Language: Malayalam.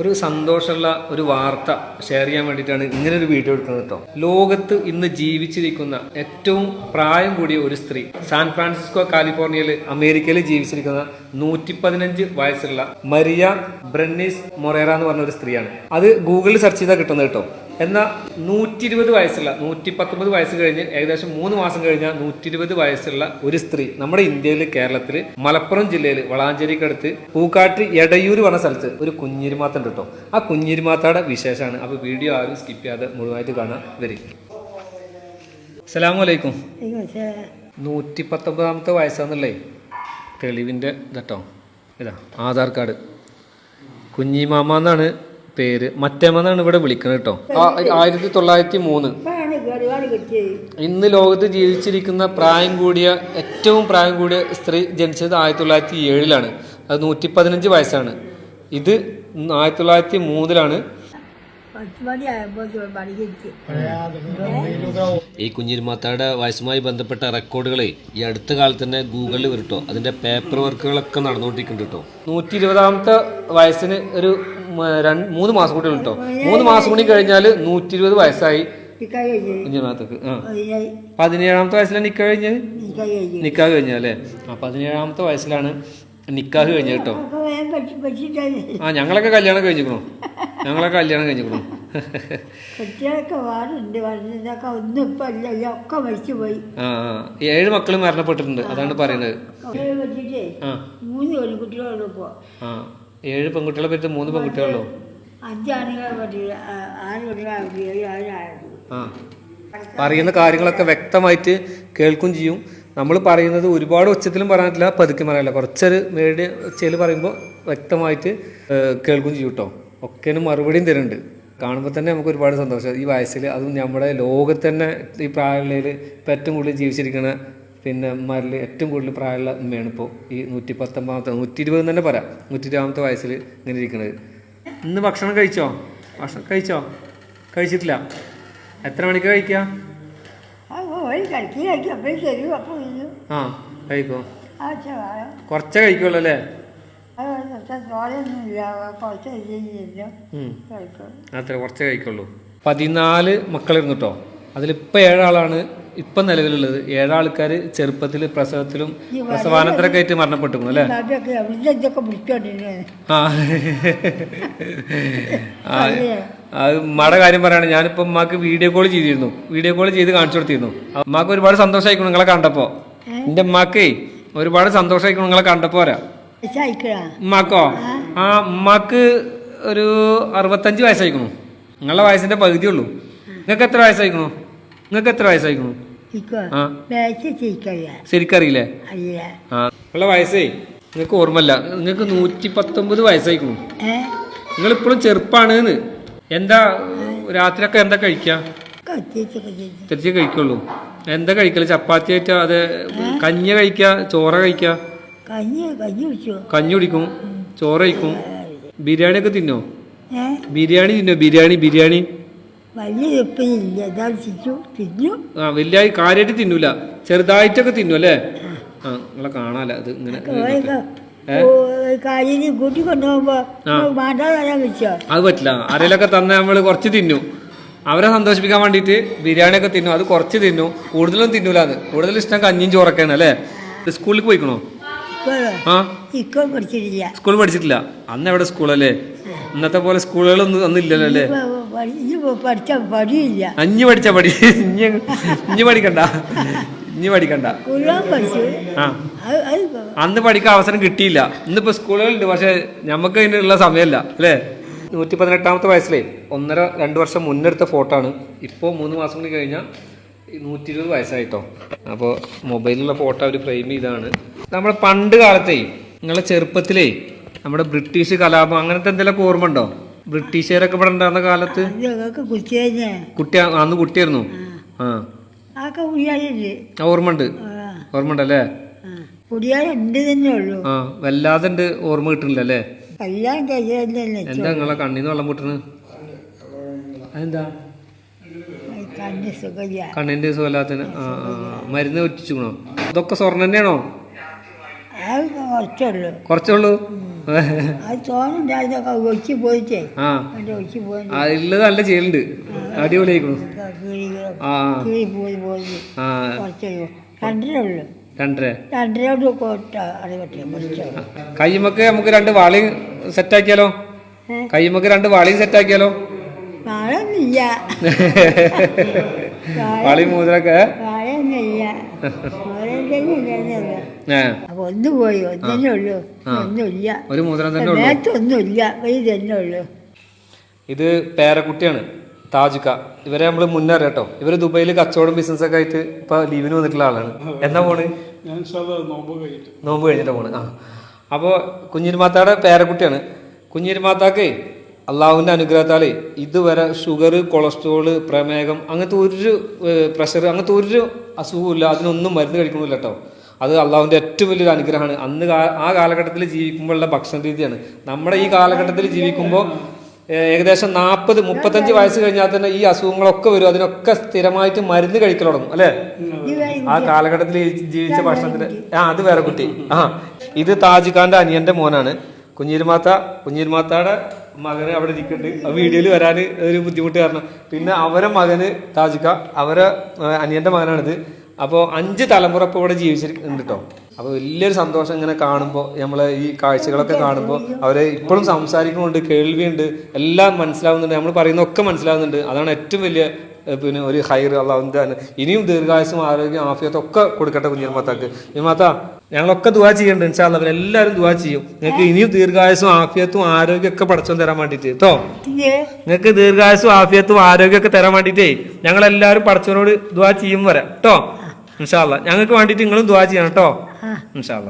ഒരു സന്തോഷമുള്ള ഒരു വാർത്ത ഷെയർ ചെയ്യാൻ വേണ്ടിയിട്ടാണ് ഇങ്ങനെ ഒരു വീഡിയോ എടുക്കുന്നത് കേട്ടോ ലോകത്ത് ഇന്ന് ജീവിച്ചിരിക്കുന്ന ഏറ്റവും പ്രായം കൂടിയ ഒരു സ്ത്രീ സാൻ ഫ്രാൻസിസ്കോ കാലിഫോർണിയയിൽ അമേരിക്കയിൽ ജീവിച്ചിരിക്കുന്ന നൂറ്റി പതിനഞ്ച് വയസ്സുള്ള മരിയ ബ്രന്നീസ് മൊറേറ എന്ന് പറഞ്ഞ ഒരു സ്ത്രീയാണ്. അത് ഗൂഗിളിൽ സെർച്ച് ചെയ്താൽ കിട്ടുന്നത് കേട്ടോ എന്നാൽ നൂറ്റി ഇരുപത് വയസ്സുള്ള നൂറ്റി പത്തൊമ്പത് വയസ്സ് കഴിഞ്ഞ് ഏകദേശം മൂന്ന് മാസം കഴിഞ്ഞാൽ നൂറ്റി ഇരുപത് വയസ്സുള്ള ഒരു സ്ത്രീ നമ്മുടെ ഇന്ത്യയിൽ കേരളത്തിൽ മലപ്പുറം ജില്ലയിൽ വളാഞ്ചേരിക്കടുത്ത് പൂക്കാട്ട് എടയൂർ പറഞ്ഞ സ്ഥലത്ത് ഒരു കുഞ്ഞിരുമാത്ത ഉണ്ട് കേട്ടോ ആ കുഞ്ഞിരുമാത്തയുടെ വിശേഷമാണ്. അപ്പോൾ വീഡിയോ ആരും സ്കിപ്പ് ചെയ്യാതെ മുഴുവനായിട്ട് കാണാൻ വരും അസ്സലാമു അലൈക്കും നൂറ്റി പത്തൊമ്പതാമത്തെ വയസ്സാന്നല്ലേ തെളിവിന്റെ ഇതട്ടോ ഇതാ ആധാർ കാർഡ്. കുഞ്ഞിമാമ എന്നാണ് പേര്. മറ്റേമെന്നാണ് ഇവിടെ വിളിക്കുന്നത് കേട്ടോ ആയിരത്തി തൊള്ളായിരത്തി മൂന്ന് ഇന്ന് ലോകത്ത് ജീവിച്ചിരിക്കുന്ന പ്രായം കൂടിയ ഏറ്റവും പ്രായം കൂടിയ സ്ത്രീ ജനിച്ചത് ആയിരത്തി തൊള്ളായിരത്തി ഏഴിലാണ് അത് നൂറ്റി പതിനഞ്ച് വയസ്സാണ്. ഇത് ആയിരത്തി തൊള്ളായിരത്തി മൂന്നിലാണ് ഈ കുഞ്ഞിരുമാത്താടെ വയസ്സുമായി ബന്ധപ്പെട്ട റെക്കോർഡുകളെ ഈ അടുത്ത കാലത്ത് തന്നെ ഗൂഗിളിൽ വരുട്ടോ അതിന്റെ പേപ്പർ വർക്കുകളൊക്കെ നടന്നുകൊണ്ടിരിക്കുന്നുണ്ട് കേട്ടോ നൂറ്റി ഇരുപതാമത്തെ വയസ്സിന് ഒരു രണ്ട് മൂന്ന് മാസം കൂടി കേട്ടോ മൂന്ന് മാസം കൂടി കഴിഞ്ഞാൽ നൂറ്റി ഇരുപത് വയസ്സായി ആ. പതിനേഴാമത്തെ വയസ്സിലാണ് നിക്കാഹ് കഴിഞ്ഞത്? നിക്കാഹ് കഴിഞ്ഞല്ലേ ആ പതിനേഴാമത്തെ വയസ്സിലാണ് നിക്കാഹ് കഴിഞ്ഞത് കേട്ടോ ആ ഞങ്ങളൊക്കെ കല്യാണം കഴിഞ്ഞിക്കണോ ഞങ്ങളൊക്കെ കല്യാണം കഴിഞ്ഞിക്കണോ ആ ഏഴ് മക്കളും മരണപ്പെട്ടിട്ടുണ്ട്. അതാണ് പറയുന്നത്. മൂന്ന് പെൺകുട്ടികളാണ് ഇപ്പോ. ഏഴ് പെൺകുട്ടികളെ പറ്റി മൂന്ന് പെൺകുട്ടികളോ അഞ്ചാണുങ്ങളെ പറ്റില്ല ആറ് കുട്ടികളാണ് ഏഴ് ആരായിരുന്നു ആ. പറയുന്ന കാര്യങ്ങളൊക്കെ വ്യക്തമായിട്ട് കേൾക്കും ചെയ്യും. നമ്മൾ പറയുന്നത് ഒരുപാട് ഉച്ചത്തിലും പറയാനില്ല പതുക്കെ പറയാനില്ല. കുറച്ചൊരു മീഡിയ ഉച്ചയിൽ പറയുമ്പോൾ വ്യക്തമായിട്ട് കേൾക്കും ചെയ്യും കേട്ടോ ഒക്കേനും മറുപടിയും തരുന്നുണ്ട്. കാണുമ്പോൾ തന്നെ നമുക്ക് ഒരുപാട് സന്തോഷം. ഈ വയസ്സിൽ അതും നമ്മുടെ ലോകത്ത് തന്നെ ഈ പ്രായമുള്ളതിൽ ഇപ്പം ഏറ്റവും കൂടുതൽ ജീവിച്ചിരിക്കുന്ന പിന്നെ മരിൽ ഏറ്റവും കൂടുതൽ പ്രായമുള്ള ഉമ്മയാണ് ഇപ്പോൾ ഈ നൂറ്റി പത്തൊമ്പതാമത്തെ നൂറ്റി ഇരുപത് തന്നെ പറയാം. നൂറ്റി ഇരുപതാമത്തെ വയസ്സിൽ ഇങ്ങനെ ഇരിക്കുന്നത് ഇന്ന് ഭക്ഷണം കഴിച്ചോ? ഭക്ഷണം കഴിച്ചോ? കഴിച്ചിട്ടില്ല. എത്ര മണിക്ക് കഴിക്കുക ആ കഴിക്കും. കുറച്ചേ കഴിക്കുള്ളൂ അല്ലേ? അത്ര കുറച്ചേ കഴിക്കുള്ളൂ. പതിനാല് മക്കളിരുന്നു കേട്ടോ അതിലിപ്പോൾ ഏഴാളാണ് ഇപ്പം നിലവിലുള്ളത് ഏഴാൾക്കാർ ചെറുപ്പത്തിൽ പ്രസവത്തിലും പ്രസവാനന്തരമൊക്കെ ആയിട്ട് മരണപ്പെട്ടിരുന്നു അല്ലേ? ആ. അത് ഉമ്മയുടെ കാര്യം പറയാണ്. ഞാനിപ്പോ ഉമ്മാക്ക് വീഡിയോ കോൾ ചെയ്തിരുന്നു. വീഡിയോ കോൾ ചെയ്ത് കാണിച്ചു കൊടുത്തിരുന്നു. ഉമ്മാക്ക് ഒരുപാട് സന്തോഷമായിക്കണം നിങ്ങളെ കണ്ടപ്പോ. എന്റെ ഉമ്മാക്കേ ഒരുപാട് സന്തോഷമായിക്കണം നിങ്ങളെ കണ്ടപ്പോ വരാ സൈക്കിളാ ഉമ്മാക്കോ? ആ. ഉമ്മാക്ക് ഒരു അറുപത്തഞ്ച് വയസ്സായിക്കണു നിങ്ങളുടെ വയസ്സിന്റെ പകുതി ഉള്ളൂ. നിങ്ങൾക്ക് എത്ര വയസ്സായിക്കണു നിങ്ങൾക്ക് എത്ര വയസ്സായിക്കണു ശരിക്കറിയില്ലേ? നിങ്ങളെ വയസ്സേ. നിങ്ങൾക്ക് ഓർമ്മല്ല നിങ്ങൾക്ക് നൂറ്റി പത്തൊമ്പത് വയസ്സായിക്കണു. നിങ്ങൾ ഇപ്പോഴും ചെറുപ്പാണ് എന്താ രാത്രിയൊക്കെ എന്താ കഴിക്കുക ചെയ്തു തിരിച്ച് കഴിക്കുള്ളൂ. എന്താ കഴിക്കൽ? ചപ്പാത്തി ആയിട്ടാ? അതെ കഞ്ഞി കഴിക്കുക ചോറ കഴിക്കുക കഞ്ഞി കഞ്ഞി കുടിക്കും. ചോറ് കഴിക്കും. ബിരിയാണി ഒക്കെ തിന്നോ? ബിരിയാണി തിന്നോ? ബിരിയാണി ബിരിയാണി? വലിയ ചിച്ചു തിന്നു? ആ വലിയ കാര്യമായിട്ട് തിന്നൂല. ചെറുതായിട്ടൊക്കെ തിന്നു അല്ലേ? ആ. നിങ്ങളെ കാണാല അത് ഇങ്ങനെ കാര്യം കൂട്ടി കൊണ്ടുപോകുമ്പോ മാണ്ടാ തരാൻ വെച്ചോ? അത് പറ്റില്ല. ആരെങ്കിലൊക്കെ തന്ന നമ്മൾ കുറച്ച് തിന്നു. അവരെ സന്തോഷിപ്പിക്കാൻ വേണ്ടിയിട്ട് ബിരിയാണി ഒക്കെ തിന്നു. അത് കുറച്ച് തിന്നു. കൂടുതലും തിന്നൂല അത്. കൂടുതൽ ഇഷ്ടം കഞ്ഞിയും ചോറൊക്കെയാണ് അല്ലേ? സ്കൂളിൽ പോയിക്കണോ? ആ. സ്കൂൾ പഠിച്ചിട്ടില്ല. അന്ന് എവിടെ സ്കൂളല്ലേ? ഇന്നത്തെ പോലെ സ്കൂളുകളൊന്നും ഒന്നും ഇല്ലല്ലോ അല്ലേ? ഇപ്പൊ പഠി- ഇപ്പൊ പഠിച്ച പടിയില്ല. അഞ്ഞ് പഠിച്ച പടി. ഇഞ്ഞ് ഇഞ്ഞ് പഠിക്കണ്ട. ഇഞ്ഞ് പഠിക്കണ്ട. പഠിച്ചു. ആ. അത് അത് അന്ന് പഠിക്കാൻ അവസരം കിട്ടിയില്ല. ഇന്നിപ്പോ സ്കൂളുകളുണ്ട് പക്ഷെ നമുക്ക് അതിനുള്ള സമയമല്ല അല്ലേ? നൂറ്റി പതിനെട്ടാമത്തെ വയസ്സിലേ ഒന്നര രണ്ട് വർഷം മുന്നെടുത്ത ഫോട്ടോ ആണ്. ഇപ്പോൾ മൂന്ന് മാസം കൂടി കഴിഞ്ഞാൽ നൂറ്റി ഇരുപത് വയസ്സായിട്ടോ. അപ്പോൾ മൊബൈലിലുള്ള ഫോട്ടോ അവർ ഫ്രെയിം ചെയ്താണ്. നമ്മുടെ പണ്ട് കാലത്തെ നിങ്ങളെ ചെറുപ്പത്തിലേ നമ്മുടെ ബ്രിട്ടീഷ് കലാപം അങ്ങനത്തെ എന്തെങ്കിലും ഓർമ്മ ഉണ്ടോ? ബ്രിട്ടീഷുകാരൊക്കെ ഇവിടെ ഉണ്ടായിരുന്ന കാലത്ത്? കുട്ടി അന്ന് കുട്ടിയായിരുന്നു. ആ. ആക്കെ കുടിയാലുണ്ട് ആ, ഓർമ്മ ഉണ്ട് ഓർമ്മ ഉണ്ടല്ലേ കുടിയാലുണ്ട് തന്നെ ഉള്ളൂ. ആ വല്ലാതെ ഉണ്ട് ഓർമ്മ കിട്ടുന്നില്ല അല്ലേ? കല്യാണം എന്താ നിങ്ങളെ കണ്ണീന്ന് വെള്ളം പൊട്ടണ് അതെന്താ? കണ്ണിന്റെ ആ. മരുന്ന് വെച്ചിക്കണോ ഇതൊക്കെ സ്വർണ തന്നെയാണോ കുറച്ചുള്ളൂ. കുറച്ചുള്ളൂ അത് തോന്നുണ്ടായതൊക്കെ ഒഴിച്ച് പോയിട്ടേ. ആ. അതിന്റെ ഒഴിച്ച് പോയി ആ ഉള്ളത് നല്ല ചെയ്യലുണ്ട് അടിപൊളിയായിക്കണു. രണ്ടരേ കയ്യുമൊക്കെ നമുക്ക് രണ്ട് വാളിയും സെറ്റാക്കിയാലോ? ആക്കിയാലോ കയ്യുമൊക്കെ രണ്ട് വാളിയും സെറ്റാക്കിയാലോ? വാളി ഏ അപ്പൊ ഒന്ന് പോയി ഒന്നേ ഉള്ളൂ. ഒന്നുമില്ല. ഒരു മൂതിരം തന്നെ ഉള്ളൂ. മേത്തൊന്നുമില്ല ഇത് തന്നെ ഉള്ളൂ. ഇത് പേരക്കുട്ടിയാണ് താജുക്ക. ഇവരെ നമ്മൾ മുന്നേ കേട്ടോ ഇവർ ദുബൈയിൽ കച്ചവടം ബിസിനസ് ഒക്കെ ആയിട്ട് ഇപ്പൊ ലീവിന് വന്നിട്ടുള്ള ആളാണ്. എന്നാ പോണ് നോമ്പ് കഴിഞ്ഞിട്ട്. പോണ് ആ. അപ്പോൾ കുഞ്ഞിരുമാത്താടെ പേരക്കുട്ടിയാണ്. കുഞ്ഞിരുമാത്താക്കേ അള്ളാഹുവിന്റെ അനുഗ്രഹത്താൽ ഇതുവരെ ഷുഗർ കൊളസ്ട്രോൾ പ്രമേഹം അങ്ങനത്തെ ഒരു പ്രഷർ അങ്ങനത്തെ ഒരു അസുഖമില്ല അതിനൊന്നും മരുന്ന് കഴിക്കണമില്ല കേട്ടോ അത് അള്ളാഹുവിന്റെ ഏറ്റവും വലിയൊരു അനുഗ്രഹമാണ്. അന്ന് ആ കാലഘട്ടത്തിൽ ജീവിക്കുമ്പോഴുള്ള ഭക്ഷണ രീതിയാണ്. നമ്മുടെ ഈ കാലഘട്ടത്തിൽ ജീവിക്കുമ്പോൾ ഏകദേശം നാൽപ്പത് മുപ്പത്തഞ്ച് വയസ്സ് കഴിഞ്ഞാൽ തന്നെ ഈ അസുഖങ്ങളൊക്കെ വരും. അതിനൊക്കെ സ്ഥിരമായിട്ട് മരുന്ന് കഴിക്കൽ തുടങ്ങും അല്ലേ? ആ കാലഘട്ടത്തിൽ ജീവിച്ച ഭക്ഷണത്തിന്. ആ അത് വേറെ കുട്ടി. ആ ഇത് താജിഖാന്റെ അനിയന്റെ മോനാണ്. കുഞ്ഞിരുമാത്ത കുഞ്ഞിരുമാത്തയുടെ മകന് അവിടെ ഇരിക്കുന്നുണ്ട്. ആ വീഡിയോയിൽ വരാൻ ഒരു ബുദ്ധിമുട്ട് കാരണം. പിന്നെ അവരെ മകന് താജിക്ക അവരെ അനിയന്റെ മകനാണിത്. അപ്പോൾ അഞ്ച് തലമുറ ഇപ്പോൾ ഇവിടെ ജീവിച്ചിട്ടുണ്ട് കേട്ടോ അപ്പോൾ വലിയൊരു സന്തോഷം ഇങ്ങനെ കാണുമ്പോൾ നമ്മൾ ഈ കാഴ്ചകളൊക്കെ കാണുമ്പോൾ അവരെ ഇപ്പോഴും സംസാരിക്കുന്നുണ്ട് കേൾവിയുണ്ട് എല്ലാം മനസ്സിലാവുന്നുണ്ട് നമ്മൾ പറയുന്നതൊക്കെ മനസ്സിലാവുന്നുണ്ട്. അതാണ് ഏറ്റവും വലിയ പിന്നെ ഒരു ഹൈർ അള്ളാഹുന്റെ ഇനിയും ദീർഘായുസും ആരോഗ്യം ആഫിയത്തും ഒക്കെ കൊടുക്കട്ടെ കുഞ്ഞിമാത്താക്ക് കുഞ്ഞിമാത്ത ഞങ്ങളൊക്കെ ദുവാ ചെയ്യുന്നുണ്ട് ഇൻഷാല്ല അവരെല്ലാവരും ദുവാ ചെയ്യും. നിങ്ങൾക്ക് ഇനിയും ദീർഘായുസും ആഫിയത്തും ആരോഗ്യം ഒക്കെ പഠിച്ചു തരാൻ വേണ്ടിയിട്ട് കേട്ടോ നിങ്ങൾക്ക് ദീർഘായുസും ആഫിയത്തും ആരോഗ്യം ഒക്കെ തരാൻ വേണ്ടിയിട്ടേ ഞങ്ങളെല്ലാവരും പഠിച്ചവനോട് ദുവാ ചെയ്യും വരാം കേട്ടോ ഇൻഷാല്ല ഞങ്ങൾക്ക് വേണ്ടിയിട്ട് നിങ്ങളും ദുവാ ചെയ്യണം കേട്ടോ. ഇൻഷാല്ല